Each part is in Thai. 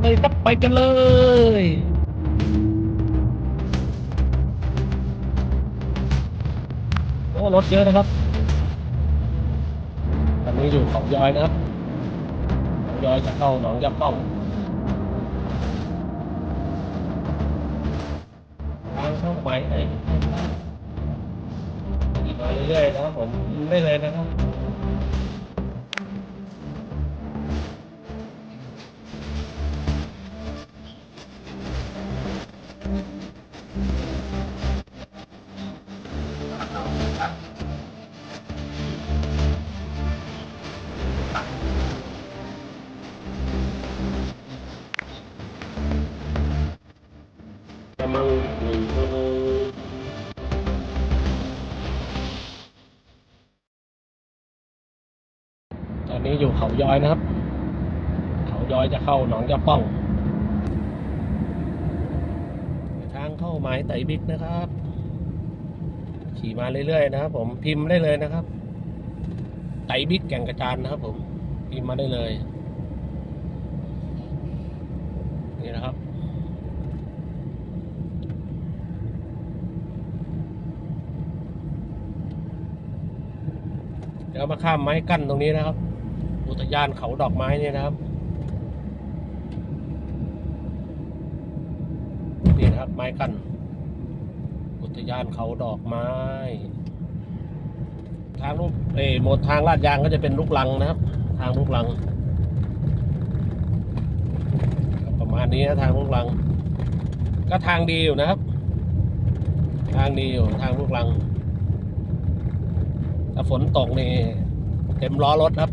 เลยครับไปกันเลยโอ้รถเยอะนะครับตอนนี้อยู่เขาย้อยนะครับเขาย้อยจะเข้าหนองยับป้องทางเข้าไปไอ้ขี่มาเรื่อยๆนะครับผมได้เลยนะครับ นี้อยู่เขาย้อยนะครับ เขาย้อยจะเข้าหนองยาป้องทางเข้าหมายไตบิ๊กนะครับ ขี่มาเรื่อยๆนะครับ ผมพิมพ์ได้เลยนะครับ ไตบิ๊กแก่งกระจานนะครับ ผมพิมพ์มาได้เลย นี่นะครับเดี๋ยวมาข้ามไม้กั้นตรงนี้นะครับ อุทยานเขาดอกไม้เนี่ยนะครับนี่นะครับไม้กัน อุทยานเขาดอกไม้ ทางลูกเออหมดทางลาดยางก็จะเป็นลูกลังนะครับ ทางลูกลัง ประมาณนี้นะทางลูกลัง ก็ทางดีอยู่นะครับ ทางดีอยู่ทางลูกลังถ้าฝนตกนี่เต็มล้อรถครับ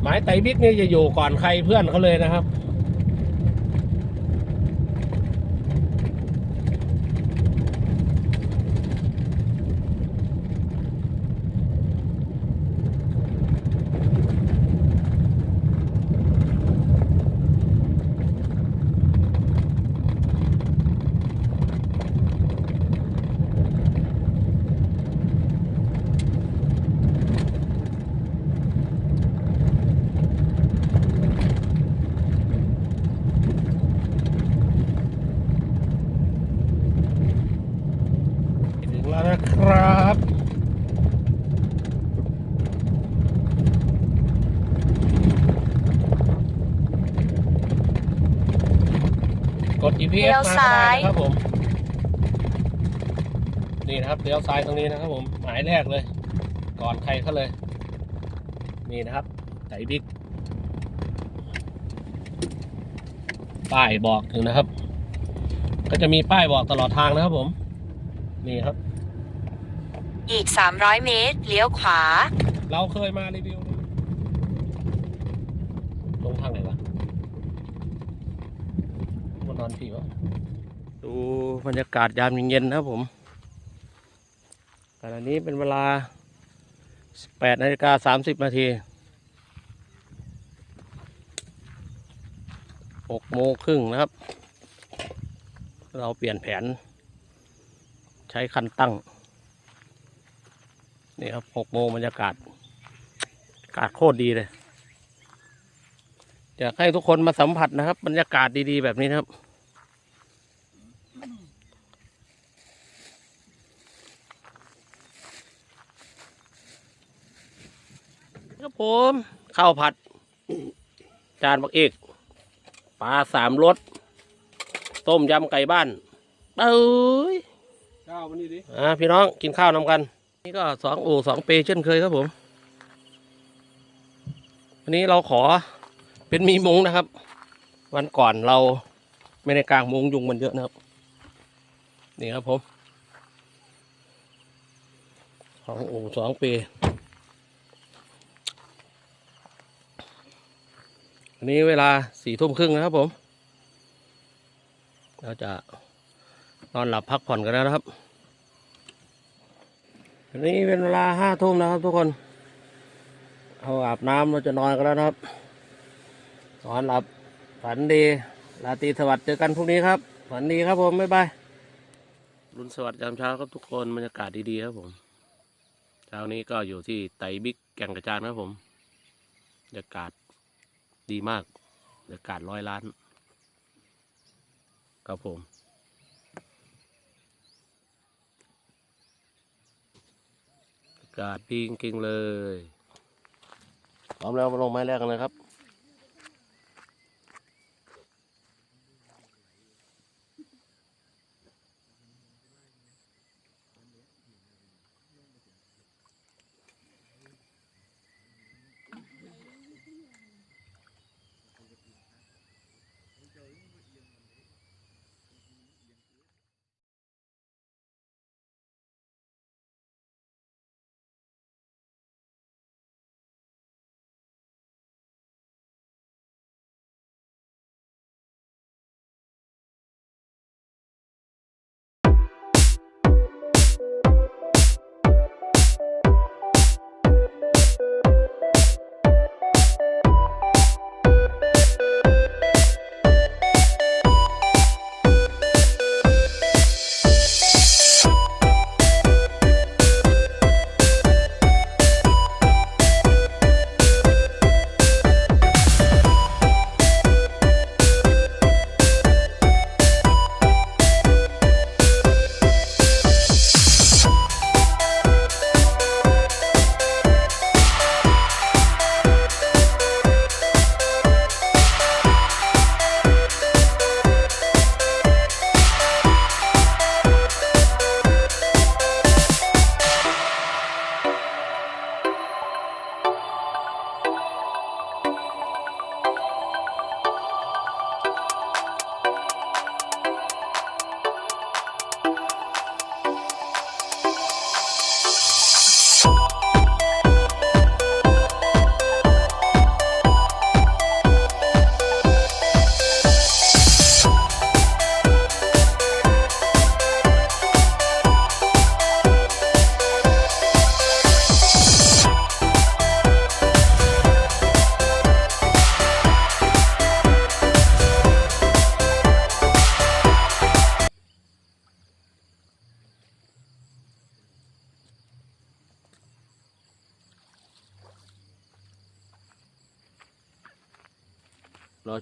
หมายไต่บิ๊กนี่จะอยู่ก่อนใครเพื่อนเขาเลยนะครับ เลี้ยวมาก็ซ้าได้ยนะครับผมนี่นะครับเลี้ยวซ้ายตรงนี้นะครับ ผมหมายแรกเลย ก่อนใครเขาเลย นี่นะครับไต่บิ๊กป้ายบอกถึงนะครับ ก็จะมีป้ายบอกตลอดทางนะครับ ผม นี่ครับ อีก 300 เมตร เลี้ยวขวา เราเคยมารีวิวลงทางไหนวะ อนผีวะดูบรรยากาศยามเย็นๆนะครับผมขณะนี้เป็นเวลา 18นาฬิกา30 นาที6โมงครึ่งนะครับ เราเปลี่ยนแผน ใช้คันตั้ง นี่ครับหกโมงบรรยากาศอากาศโคตรดีเลย อยากให้ทุกคนมาสัมผัสนะครับ บรรยากาศดีๆ แบบนี้นะครับ ครับผมข้าวผัด จานบักเอกปลาสามรสต้มยำไก่บ้านเอ้ยข้าวมันนี่ดิอ่าพี่น้องกินข้าวนำกัน นี่ก็สองโอ่สองเปเช่นเคยครับผมวันนี้เราขอเป็นมีมุงนะครับ วันก่อนเราไม่ได้กางมุงยุงมันเยอะนะครับ นี่ครับผมสองโอ่สองเป วันนี้เวลาสี่ทุ่มครึ่งนะครับผมเราจะนอนหลับพักผ่อนกันแล้วนะครับอันนี้เป็นเวลาห้าทุ่มนะครับทุกคนเราอาบน้ำเราจะนอนกันแล้วนะครับนอนหลับฝันดีราตรีสวัสดิ์เจอกันพรุ่งนี้ครับฝันดีครับผมบ๊ายบายรุ่นสวัสดิ์ยามเช้าครับทุกคนบรรยากาศดีๆครับผมเช้านี้ก็อยู่ที่ไตรบิ๊กแก่งกระจานครับผมบรรยากาศ ดีมากบรรยากาดร้อยล้าน ครับผมอากาศดีจริงๆเลย พร้อมแล้วมาลงไม้แรกกันเลยครับ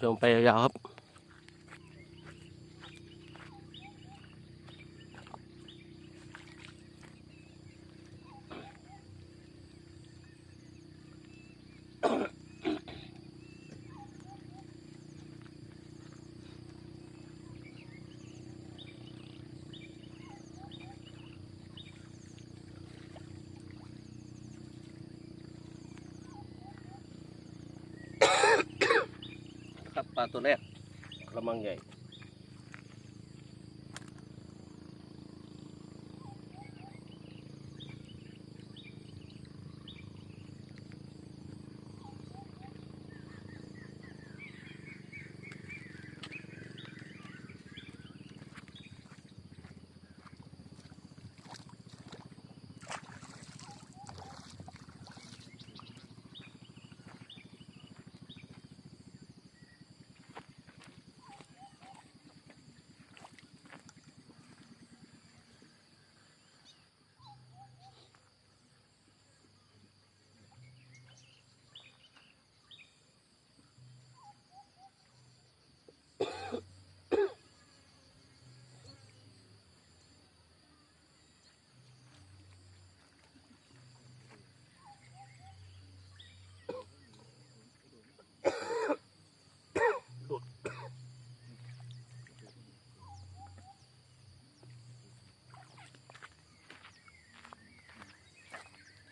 ชมไปยาวๆครับ ครับป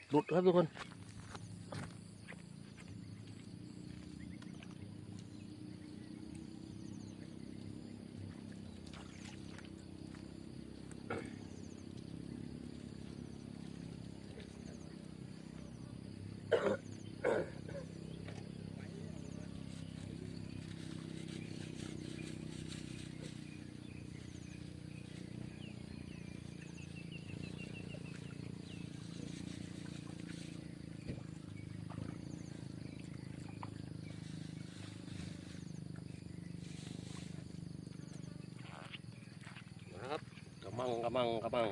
หลุดครับทุกคน มังกระมังกระมัง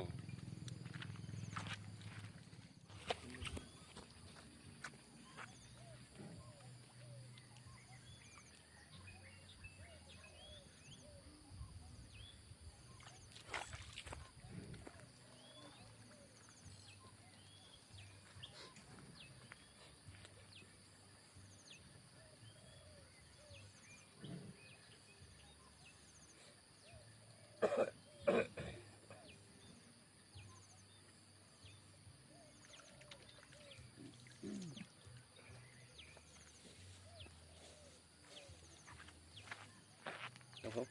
นะครับ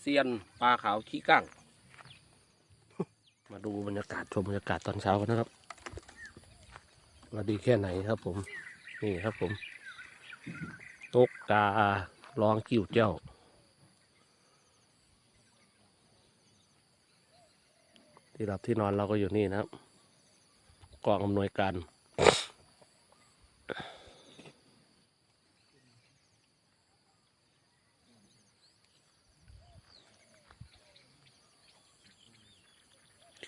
เซียนปลาขาวขี้กั้งมาดูบรรยากาศชมบรรยากาศตอนเช้ากันนะครับว่าดีแค่ไหนครับผม นี่ครับผม ตกกาลองกิ้วเจ้า ที่หลับที่นอนเราก็อยู่นี่นะครับกองอำนวยการ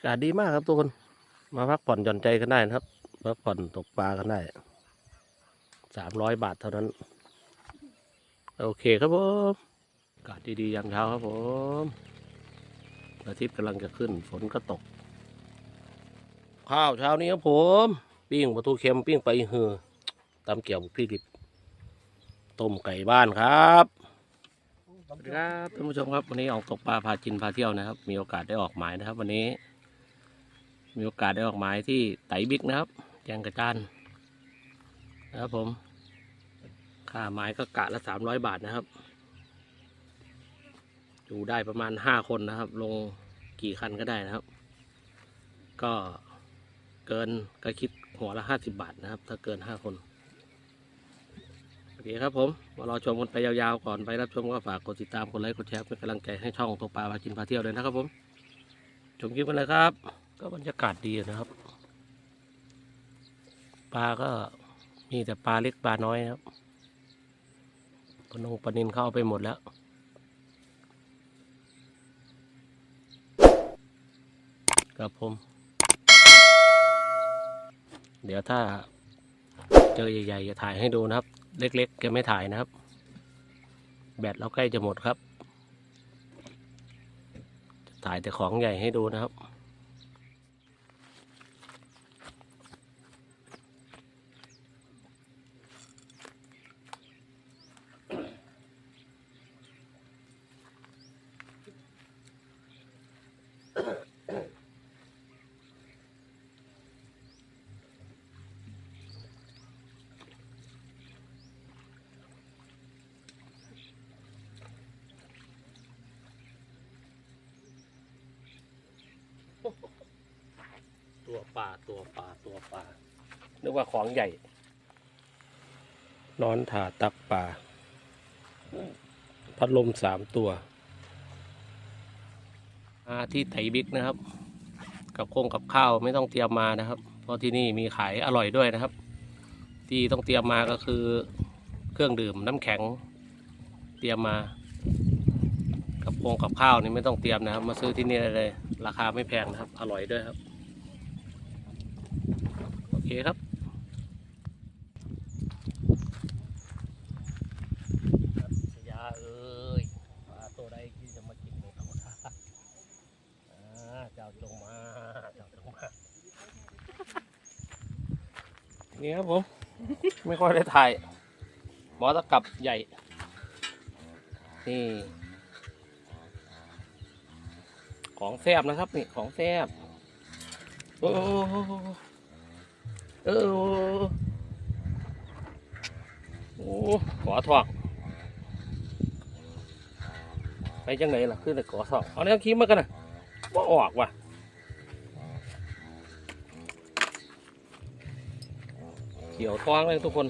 ากาศดีมากครับทุกคน มาพักผ่อนหย่อนใจกันได้นะครับพักผ่อนตกปลากันได้สามร้อยบาทเท่านั้น โอเคครับผมอากาศดีๆยามเช้าครับผมอาทิตย์กำลังจะขึ้น ฝนก็ตก ข้าวเช้านี้ครับผม ปิ้งปลาทูเค็มปิ้งไปเหือตำเกี่ยวพริกดิบต้มไก่บ้านครับสวัสดีครับท่านผู้ชมครับวันนี้ออกตกปลาพาจินพาเที่ยวนะครับ มีโอกาสได้ออกหมายนะครับ วันนี้ มีโอกาสได้ออกหมายที่ไตบิ๊กนะครับแจงกระจานนะครับผม ค่าหมายก็กะละสามร้อยบาทนะครับ อยู่ได้ประมาณห้าคนนะครับ ลงกี่คันก็ได้นะครับ ก็เกินก็คิดหัวละห้าสิบบาทนะครับ ถ้าเกินห้าคนโอเคครับผมมารอชมกันไปยาวๆก่อนไปรับชมก็ฝากกดติดตามกดไลค์กดแชร์เป็นกำลังใจให้ช่องตกปลาพากินพาเที่ยวเลยนะครับผม ชมคลิปกันเลยครับ ก็บรรยากาศดีนะครับ ปลาก็มีแต่ปลาเล็กปลาน้อยครับปลานงปลานินเข้าไปหมดแล้ว ครับผม เดี๋ยวถ้าเจอใหญ่ๆจะถ่ายให้ดูนะครับ เล็กๆแกไม่ถ่ายนะครับ แบตเราใกล้จะหมดครับ ถ่ายแต่ของใหญ่ให้ดูนะครับ ตัวปลาตัวปลาตัวปลานึกว่าของใหญ่นอนถาตักปลาพัดลมสามตัวมาที่ไถบิ๊กนะครับ กับโคงกับข้าวไม่ต้องเตรียมมานะครับ เพราะที่นี่มีขายอร่อยด้วยนะครับ ที่ต้องเตรียมมาก็คือเครื่องดื่มน้ำแข็ง เตรียมมา กับโคงกับข้าวนี่ไม่ต้องเตรียมนะครับ มาซื้อที่นี่ได้เลย ราคาไม่แพงนะครับ อร่อยด้วยครับโอ เคครับยาเอ้ยปลาตัวใดที่จะมากินในธรรมชาติอ่าเจ้าจงมาเจ้าจงมานี่ครับผม ไม่ค่อยได้ถ่าย หมอตะกับใหญ่ นี่ของแซบนะครับนี่ของแซบโอ้โห เออ โอ้ขอทอกไปจังไหนล่ะขึ้นแต่ขอทอกเอาแนวคีมมากันนะว่าออกว่ะเขียวท้องเลยทุกคน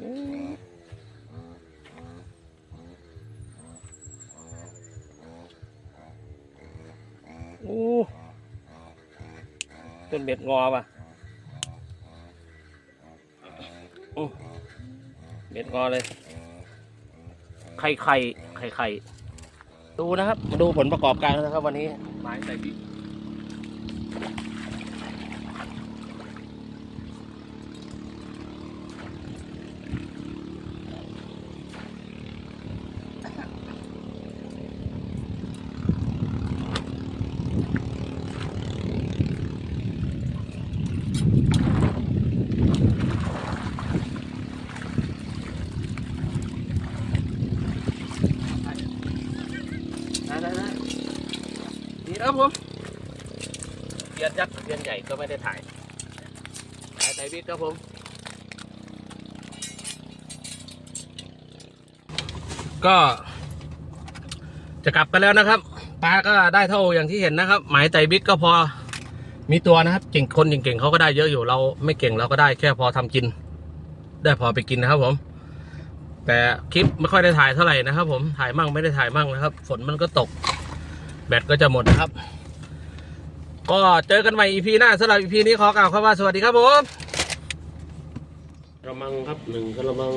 อืมโอ้ต้นเบ็ดงอป่ะ อื้อเบ็ดงอเลย ไข่ไข่ไข่ไข่ดูนะครับ มาดูผลประกอบการนะครับ วันนี้ไม้ไต่บิ๊กได้ ครับผมเทียนยักษ์เทียนใหญ่ก็ไม่ได้ถ่ายถ่ายไต่บิ๊กครับผมก็จะกลับกันแล้วนะครับปลาก็ได้เท่าอย่างที่เห็นนะครับ หมายไต่บิ๊กก็พอมีตัวนะครับเก่งคนเก่งๆเขาก็ได้เยอะอยู่เราไม่เก่งเราก็ได้แค่พอทำกิน ได้พอไปกินนะครับผม แต่คลิปไม่ค่อยได้ถ่ายเท่าไหร่นะครับ ผมถ่ายมั่งไม่ได้ถ่ายมั่งนะครับ ฝนมันก็ตก แบตก็จะหมดนะครับ ก็เจอกันใหม่ EP หน้าสำหรับ EP นี้ขอกล่าวคำว่าสวัสดีครับผมกระมังครับหนึ่งกระมัง